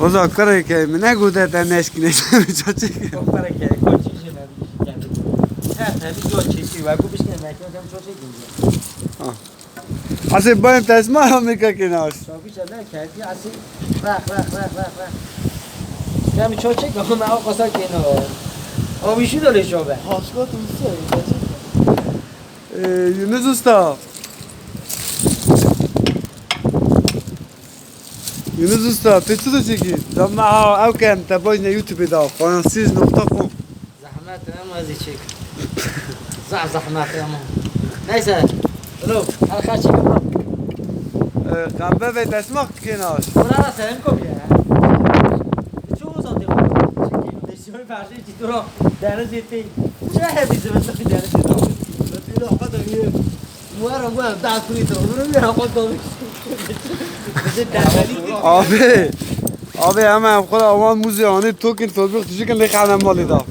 Uzaklara köyümü ne gudeten eskine çocuk. Uzaklara köyü koçu işine Tertemiz o çekiyor. Bu bir şey ne? Hocam çocuk gibi. Ah. Asıl benim tesma Amerika kenar. Tabii canım kendi asıl bırak bırak bırak bırak bırak. Ben çok çek ama o kadar kenar. O bir şey de öyle şöyle. Haşka tutsa. Yunus Usta. Turist ya. یونس استا یونس استا تو چطور چیکی؟ دم ها او کن تا باید یوتیوب دا فرانسیز نقطه کن زحمت هم از چیک زع زحمت هم نیسه رو هر خرچی که برو قنبه به تسمه کناش برو را سرم کو بیا چه او زاده نشون فرشی چی تو رو دانه زیتی چه هبیزه مثل که دانه زیتی Bir hafta da آبه. آبه همه هم خود آمان موزی آنی تو کن تو بیخ لیخ مالی دا